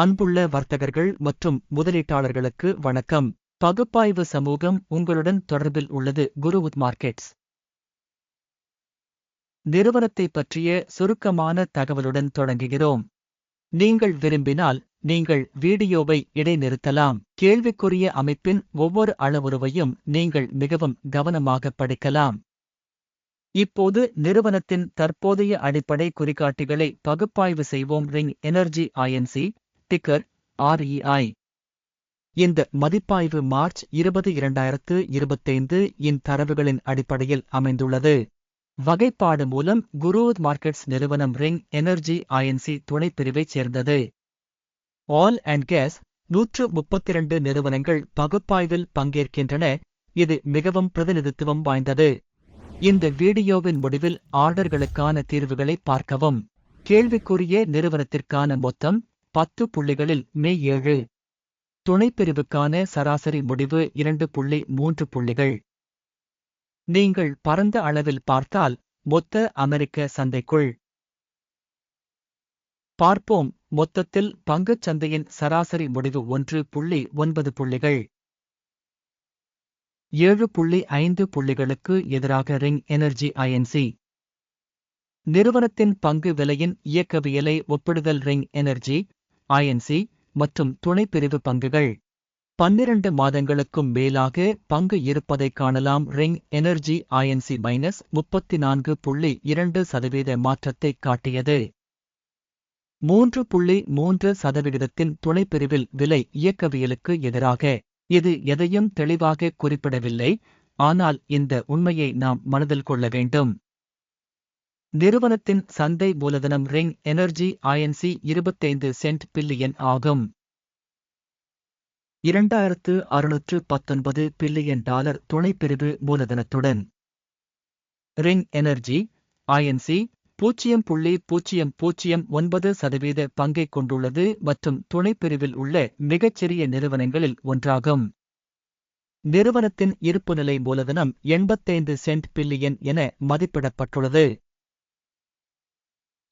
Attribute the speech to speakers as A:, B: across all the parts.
A: அன்புள்ள வர்த்தகர்கள் மற்றும் முதலீட்டாளர்களுக்கு வணக்கம். பகுப்பாய்வு சமூகம் உங்களுடன் தொடர்பில் உள்ளது குருவுத் மார்க்கெட்ஸ். நிறுவனத்தை பற்றிய சுருக்கமான தகவலுடன் தொடங்குகிறோம். நீங்கள் விரும்பினால் நீங்கள் வீடியோவை இடைநிறுத்தலாம். கேள்விக்குரிய அமைப்பின் ஒவ்வொரு அளவுருவையும் நீங்கள் மிகவும் கவனமாக படிக்கலாம். இப்போது நிறுவனத்தின் தற்போதைய அடிப்படை குறிகாட்டிகளை பகுப்பாய்வு செய்வோம். Ring Energy INC ticker REI இந்த மதிப்பாய்வு மார்ச் இருபது இரண்டாயிரத்து இருபத்தைந்து இன் தரவுகளின் அடிப்படையில் அமைந்துள்ளது. வகைப்பாடு மூலம் குரூத் மார்க்கெட்ஸ் நிறுவனம் ரிங் எனர்ஜி ஐஎன்சி துணைப்பிரிவைச் சேர்ந்தது. ஆல் அண்ட் கேஸ் நூற்று முப்பத்திரண்டு நிறுவனங்கள் பகுப்பாய்வில் பங்கேற்கின்றன. இது மிகவும் பிரதிநிதித்துவம் வாய்ந்தது. இந்த வீடியோவின் முடிவில் ஆர்டர்களுக்கான தீர்வுகளை பார்க்கவும். கேள்விக்குரிய நிறுவனத்திற்கான மொத்தம் பத்து புள்ளிகளில் மே ஏழு. துணைப்பிரிவுக்கான சராசரி முடிவு இரண்டு புள்ளி மூன்று புள்ளிகள். நீங்கள் பரந்த அளவில் பார்த்தால் மொத்த அமெரிக்க சந்தைக்குள். பார்ப்போம் மொத்தத்தில் பங்குச் சந்தையின் சராசரி முடிவு ஒன்று புள்ளி ஒன்பது புள்ளிகள். ஏழு புள்ளி ஐந்து புள்ளிகளுக்கு எதிராக ரிங் எனர்ஜி ஐஎன்சி நிறுவனத்தின் பங்கு விலையின் இயக்கவியலை ஒப்பிடுதல் ரிங் எனர்ஜி. ஐஎன்சி மற்றும் துணைப்பிரிவு பங்குகள். பன்னிரண்டு மாதங்களுக்கும் மேலாக பங்கு இருப்பதைக் காணலாம். ரிங் எனர்ஜி ஐஎன்சி மைனஸ் முப்பத்தி நான்கு புள்ளி இரண்டு சதவீத மாற்றத்தை காட்டியது. மூன்று புள்ளி மூன்று சதவிகிதத்தின் துணைப்பிரிவில் விலை இயக்கவியலுக்கு எதிராக. இது எதையும் தெளிவாக குறிப்பிடவில்லை. ஆனால் இந்த உண்மையை நாம் மனதில் கொள்ள வேண்டும். நிறுவனத்தின் சந்தை மூலதனம் ரிங் எனர்ஜி ஐஎன்சி இருபத்தைந்து சென்ட் பில்லியன் ஆகும். இரண்டாயிரத்து அறுநூற்று பத்தொன்பது பில்லியன் டாலர் துணைப்பிரிவு மூலதனத்துடன். ரிங் எனர்ஜி ஐஎன்சி பூஜ்ஜியம் புள்ளி பூஜ்ஜியம் பூஜ்ஜியம் ஒன்பது சதவீத பங்கைக் கொண்டுள்ளது மற்றும் துணைப்பிரிவில் உள்ள மிகச்சிறிய நிறுவனங்களில் ஒன்றாகும். நிறுவனத்தின் இருப்புநிலை மூலதனம் எண்பத்தைந்து சென்ட் பில்லியன் என மதிப்பிடப்பட்டுள்ளது.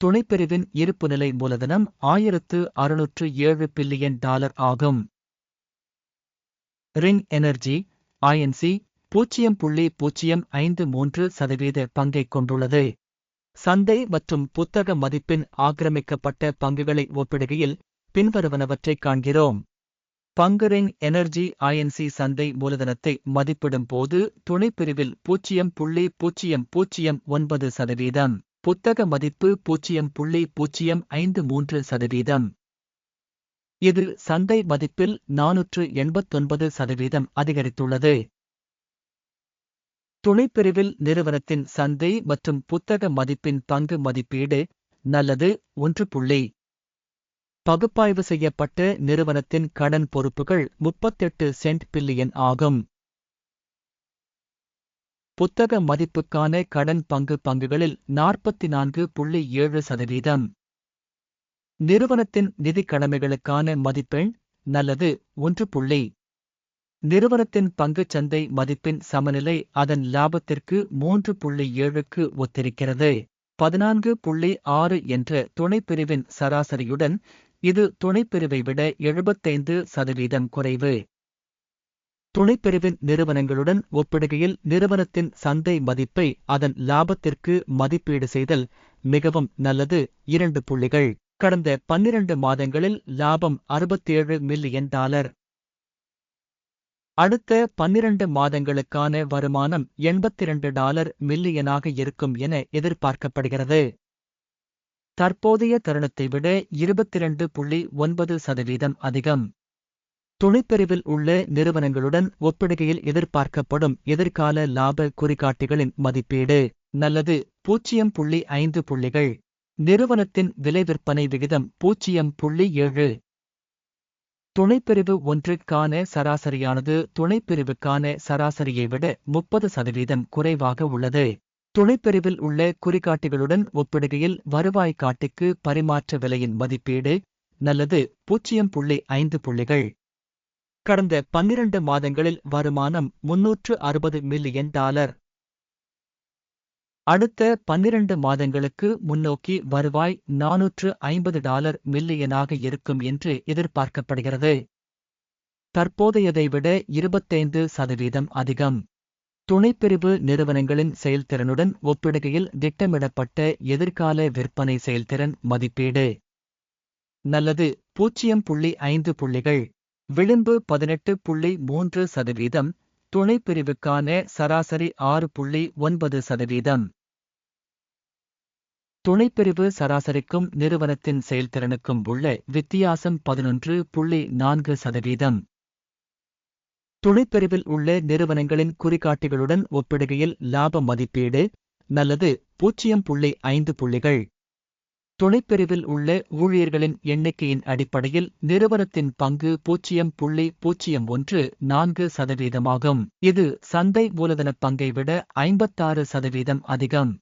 A: துணைப்பிரிவின் இருப்புநிலை மூலதனம் ஆயிரத்து அறுநூற்று ஏழு பில்லியன் டாலர் ஆகும். ரிங் எனர்ஜி ஐஎன்சி பூஜ்ஜியம் புள்ளி பூஜ்ஜியம் ஐந்து மூன்று சதவீத பங்கைக் கொண்டுள்ளது. சந்தை மற்றும் புத்தக மதிப்பின் ஆக்கிரமிக்கப்பட்ட பங்குகளை ஒப்பிடுகையில் பின்வருவனவற்றைக் காண்கிறோம். பங்குரிங் எனர்ஜி ஐஎன்சி சந்தை மூலதனத்தை மதிப்பிடும் போது துணைப்பிரிவில் பூஜ்ஜியம் புள்ளி பூஜ்ஜியம் பூஜ்ஜியம் ஒன்பது சதவீதம். புத்தக மதிப்பு பூஜ்ஜியம் புள்ளி பூஜ்ஜியம் ஐந்து மூன்று சதவீதம். இது சந்தை மதிப்பில் நானூற்று எண்பத்தொன்பது சதவீதம் அதிகரித்துள்ளது. துணைப்பிரிவில் நிறுவனத்தின் சந்தை மற்றும் புத்தக மதிப்பின் பங்கு மதிப்பீடு நல்லது ஒன்று புள்ளி. பகுப்பாய்வு செய்யப்பட்ட நிறுவனத்தின் கடன் பொறுப்புகள் முப்பத்தெட்டு சென்ட் பில்லியன் ஆகும். புத்தக மதிப்புக்கான கடன் பங்கு பங்குகளில் நாற்பத்தி நான்கு புள்ளி ஏழு சதவீதம். நிறுவனத்தின் நிதி கடமைகளுக்கான மதிப்பெண் நல்லது ஒன்று புள்ளி. நிறுவனத்தின் பங்குச் சந்தை மதிப்பின் சமநிலை அதன் லாபத்திற்கு மூன்று புள்ளி ஏழுக்கு ஒத்திருக்கிறது. பதினான்கு புள்ளி ஆறு என்ற துணைப்பிரிவின் சராசரியுடன் இது துணைப்பிரிவை விட எழுபத்தைந்து சதவீதம் குறைவு. துணைப்பிரிவின் நிறுவனங்களுடன் ஒப்பிடுகையில் நிறுவனத்தின் சந்தை மதிப்பை அதன் லாபத்திற்கு மதிப்பீடு செய்தல் மிகவும் நல்லது. இரண்டு புள்ளிகள். கடந்த பன்னிரண்டு மாதங்களில் லாபம் அறுபத்தேழு மில்லியன் டாலர். அடுத்த பன்னிரண்டு மாதங்களுக்கான வருமானம் எண்பத்திரண்டு டாலர் மில்லியனாக இருக்கும் என எதிர்பார்க்கப்படுகிறது. தற்போதைய தருணத்தை விட இருபத்திரண்டு புள்ளி ஒன்பது சதவீதம் அதிகம். துணைப்பிரிவில் உள்ள நிறுவனங்களுடன் ஒப்பிடுகையில் எதிர்பார்க்கப்படும் எதிர்கால லாப குறிகாட்டிகளின் மதிப்பீடு. நல்லது. பூஜ்ஜியம் புள்ளி ஐந்து புள்ளிகள். நிறுவனத்தின் விலை விற்பனை விகிதம் பூஜ்ஜியம் புள்ளி ஏழு. துணைப்பிரிவு ஒன்றுக்கான சராசரியானது துணைப்பிரிவுக்கான சராசரியை விட முப்பது சதவீதம் குறைவாக உள்ளது. துணைப்பிரிவில் உள்ள குறிகாட்டிகளுடன் ஒப்பிடுகையில் வருவாய் காட்டிக்கு பரிமாற்ற விலையின் மதிப்பீடு. நல்லது. பூஜ்ஜியம் புள்ளி ஐந்து புள்ளிகள். கடந்த பன்னிரண்டு மாதங்களில் வருமானம் முன்னூற்று அறுபது மில்லியன் டாலர். அடுத்த பன்னிரண்டு மாதங்களுக்கு முன்னோக்கி வருவாய் நானூற்று ஐம்பது டாலர் மில்லியனாக இருக்கும் என்று எதிர்பார்க்கப்படுகிறது. தற்போதையதை விட இருபத்தைந்து சதவீதம் அதிகம். துணைப்பிரிவு நிறுவனங்களின் செயல்திறனுடன் ஒப்பிடுகையில் திட்டமிடப்பட்ட எதிர்கால விற்பனை செயல்திறன் மதிப்பீடு. நல்லது பூஜ்ஜியம் புள்ளி ஐந்து புள்ளிகள். விளிம்பு பதினெட்டு புள்ளி மூன்று சதவீதம் துணைப்பிரிவுக்கான சராசரி ஆறு புள்ளி ஒன்பது சதவீதம். துணைப்பிரிவு சராசரிக்கும் நிறுவனத்தின் செயல்திறனுக்கும் உள்ள வித்தியாசம் பதினொன்று புள்ளி நான்கு சதவீதம். துணைப்பிரிவில் உள்ள நிறுவனங்களின் குறிகாட்டிகளுடன் ஒப்பிடுகையில் லாப மதிப்பீடு நல்லது பூஜ்ஜியம் புள்ளி ஐந்து புள்ளிகள். துணைப்பிரிவில் உள்ள ஊழியர்களின் எண்ணிக்கையின் அடிப்படையில் நிறுவனத்தின் பங்கு பூஜ்ஜியம் புள்ளி பூஜ்ஜியம் ஒன்று நான்கு சதவீதமாகும். இது சந்தை மூலதனப் பங்கை விட ஐம்பத்தாறு சதவீதம் அதிகம்.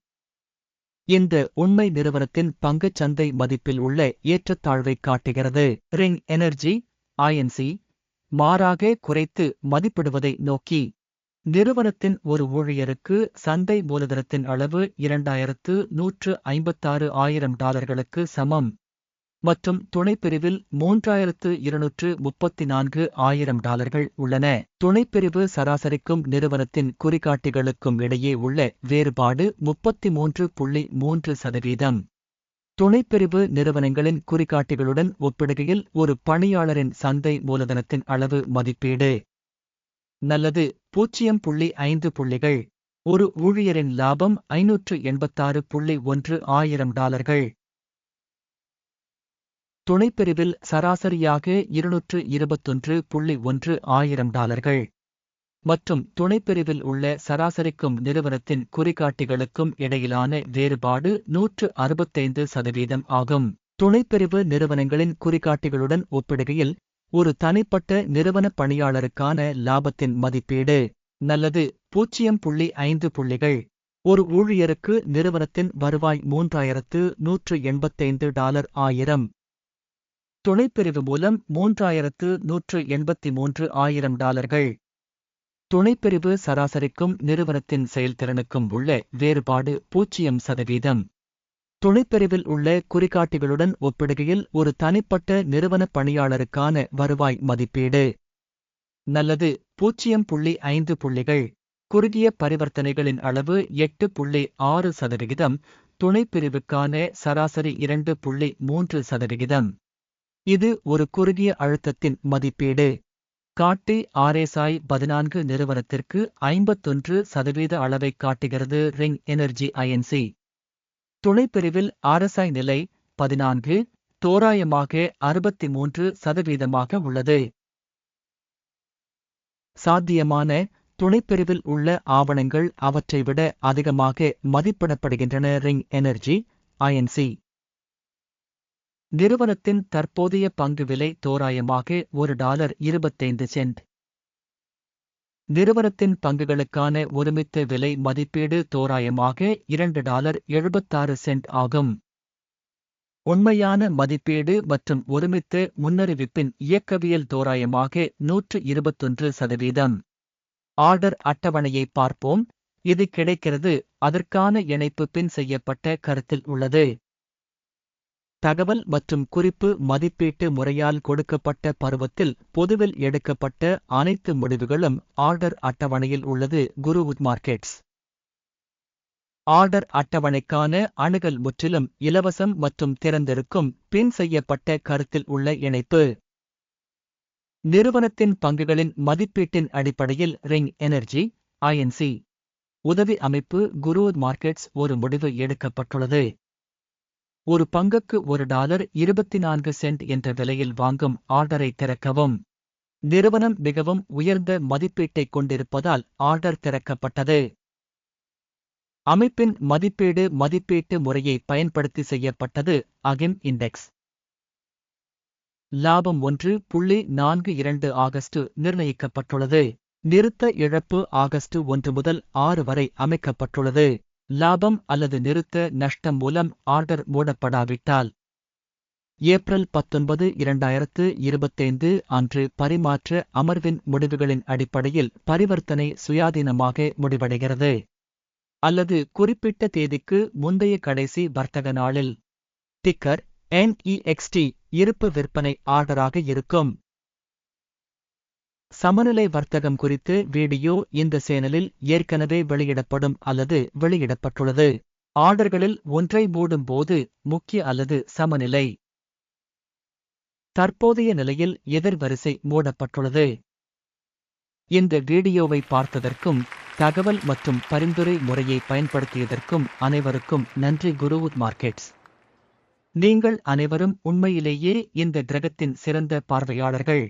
A: இந்த உண்மை நிறுவனத்தின் பங்குச் சந்தை மதிப்பில் உள்ள ஏற்றத்தாழ்வை காட்டுகிறது. ரிங் எனர்ஜி ஐஎன்சி மாறாக குறைத்து மதிப்பிடுவதை நோக்கி நிறுவனத்தின் ஒரு ஊழியருக்கு சந்தை மூலதனத்தின் அளவு இரண்டாயிரத்து நூற்று ஐம்பத்தாறு ஆயிரம் டாலர்களுக்கு சமம் மற்றும் துணைப்பிரிவில் மூன்றாயிரத்து இருநூற்று முப்பத்தி நான்கு ஆயிரம் டாலர்கள் உள்ளன. துணைப்பிரிவு சராசரிக்கும் நிறுவனத்தின் குறிகாட்டிகளுக்கும் இடையே உள்ள வேறுபாடு முப்பத்தி மூன்று புள்ளி மூன்று சதவீதம். துணைப்பிரிவு நிறுவனங்களின் குறிகாட்டிகளுடன் ஒப்பிடுகையில் ஒரு பணியாளரின் சந்தை மூலதனத்தின் அளவு மதிப்பீடு. நல்லது. பூஜ்ஜியம் புள்ளி ஐந்து புள்ளிகள். ஒரு ஊழியரின் லாபம் ஐநூற்று எண்பத்தாறு புள்ளி ஒன்று ஆயிரம் டாலர்கள். துணைப்பிரிவில் சராசரியாக இருநூற்று இருபத்தொன்று புள்ளி ஒன்று ஆயிரம் டாலர்கள். மற்றும் துணைப்பிரிவில் உள்ள சராசரிக்கும் நிறுவனத்தின் குறிகாட்டிகளுக்கும் இடையிலான வேறுபாடு நூற்று அறுபத்தைந்து சதவீதம் ஆகும். துணைப்பிரிவு நிறுவனங்களின் குறிகாட்டிகளுடன் ஒப்பிடுகையில் ஒரு தனிப்பட்ட நிறுவன பணியாளருக்கான லாபத்தின் மதிப்பீடு. நல்லது. பூஜ்ஜியம் புள்ளி ஐந்து புள்ளிகள். ஒரு ஊழியருக்கு நிறுவனத்தின் வருவாய் மூன்றாயிரத்து நூற்று எண்பத்தைந்து டாலர் ஆயிரம். துணைப்பிரிவு மூலம் மூன்றாயிரத்து நூற்று எண்பத்தி மூன்று ஆயிரம் டாலர்கள். துணைப்பிரிவு சராசரிக்கும் நிறுவனத்தின் செயல்திறனுக்கும் உள்ள வேறுபாடு பூஜ்ஜியம் சதவீதம். துணைப்பிரிவில் உள்ள குறிகாட்டிகளுடன் ஒப்பிடுகையில் ஒரு தனிப்பட்ட நிறுவன பணியாளருக்கான வருவாய் மதிப்பீடு. நல்லது. பூஜ்ஜியம் புள்ளி ஐந்து புள்ளிகள். குறுகிய பரிவர்த்தனைகளின் அளவு எட்டு புள்ளி ஆறு சதவிகிதம். துணைப்பிரிவுக்கான சராசரி இரண்டு புள்ளி மூன்று சதவிகிதம். இது ஒரு குறுகிய அழுத்தத்தின் மதிப்பீடு. காட்டி ஆர்எஸ்ஐ பதினான்கு நிறுவனத்திற்கு ஐம்பத்தொன்று சதவீத அளவைக் காட்டுகிறது ரிங் எனர்ஜி ஐஎன்சி துணைப்பிரிவில் ஆர்எஸ்ஐ நிலை பதினான்கு தோராயமாக அறுபத்தி மூன்று சதவீதமாக உள்ளது. சாத்தியமான துணைப்பிரிவில் உள்ள ஆவணங்கள் அவற்றை விட அதிகமாக மதிப்பிடப்படுகின்றன. ரிங் எனர்ஜி ஐஎன்சி நிறுவனத்தின் தற்போதைய பங்கு விலை தோராயமாக ஒரு டாலர் இருபத்தைந்து சென்ட். நிறுவனத்தின் பங்குகளுக்கான ஒருமித்த விலை மதிப்பீடு தோராயமாக இரண்டு டாலர் எழுபத்தாறு சென்ட் ஆகும். உண்மையான மதிப்பீடு மற்றும் ஒருமித்த முன்னறிவிப்பின் இயக்கவியல் தோராயமாக நூற்று இருபத்தொன்று சதவீதம். ஆர்டர் அட்டவணையை பார்ப்போம். இது கிடைக்கிறது. அதற்கான இணைப்பு பின் செய்யப்பட்ட கருத்தில் உள்ளது. தகவல் மற்றும் குறிப்பு மதிப்பீட்டு முறையால் கொடுக்கப்பட்ட பருவத்தில் பொதுவில் எடுக்கப்பட்ட அனைத்து முடிவுகளும் ஆர்டர் அட்டவணையில் உள்ளது குருவுட் மார்க்கெட்ஸ். ஆர்டர் அட்டவணைக்கான அணுகல் முற்றிலும் இலவசம் மற்றும் திறந்திருக்கும் பின் செய்யப்பட்ட கருத்தில் உள்ள இணைப்பு. நிறுவனத்தின் பங்குகளின் மதிப்பீட்டின் அடிப்படையில் ரிங் எனர்ஜி ஐஎன்சி உதவி அமைப்பு குரு மார்க்கெட்ஸ் ஒரு முடிவு எடுக்கப்பட்டுள்ளது. ஒரு பங்குக்கு ஒரு டாலர் இருபத்தி நான்கு சென்ட் என்ற விலையில் வாங்கும் ஆர்டரை திறக்கவும். நிறுவனம் மிகவும் உயர்ந்த மதிப்பீட்டைக் கொண்டிருப்பதால் ஆர்டர் திறக்கப்பட்டது. அமைப்பின் மதிப்பீடு மதிப்பீட்டு முறையை பயன்படுத்தி செய்யப்பட்டது அகிம் இண்டெக்ஸ். லாபம் ஒன்று புள்ளி நான்கு இரண்டு ஆகஸ்ட் நிர்ணயிக்கப்பட்டுள்ளது. நிறுத்த இழப்பு ஆகஸ்ட் ஒன்று முதல் ஆறு வரை அமைக்கப்பட்டுள்ளது. லாபம் அல்லது நிறுத்த நஷ்டம் மூலம் ஆர்டர் மூடப்படாவிட்டால். ஏப்ரல் பத்தொன்பது இரண்டாயிரத்து இருபத்தைந்து அன்று பரிமாற்ற அமர்வின் முடிவுகளின் அடிப்படையில் பரிவர்த்தனை சுயாதீனமாக முடிவடைகிறது. அல்லது குறிப்பிட்ட தேதிக்கு முந்தைய கடைசி வர்த்தக நாளில். டிக்கர் என்இஎக்ஸ்டி இருப்பு விற்பனை ஆர்டராக இருக்கும். சமநிலை வர்த்தகம் குறித்து வீடியோ இந்த சேனலில் ஏற்கனவே வெளியிடப்படும் அல்லது வெளியிடப்பட்டுள்ளது. ஆர்டர்களில் ஒன்றை மூடும் போது முக்கிய அல்லது சமநிலை. தற்போதைய நிலையில் எதிர்வரிசை மூடப்பட்டுள்ளது. இந்த வீடியோவை பார்த்ததற்கும் தகவல் மற்றும் பரிந்துரை முறையை பயன்படுத்தியதற்கும் அனைவருக்கும் நன்றி குருவுத் மார்க்கெட்ஸ். நீங்கள் அனைவரும் உண்மையிலேயே இந்த கிரகத்தின் சிறந்த பார்வையாளர்கள்.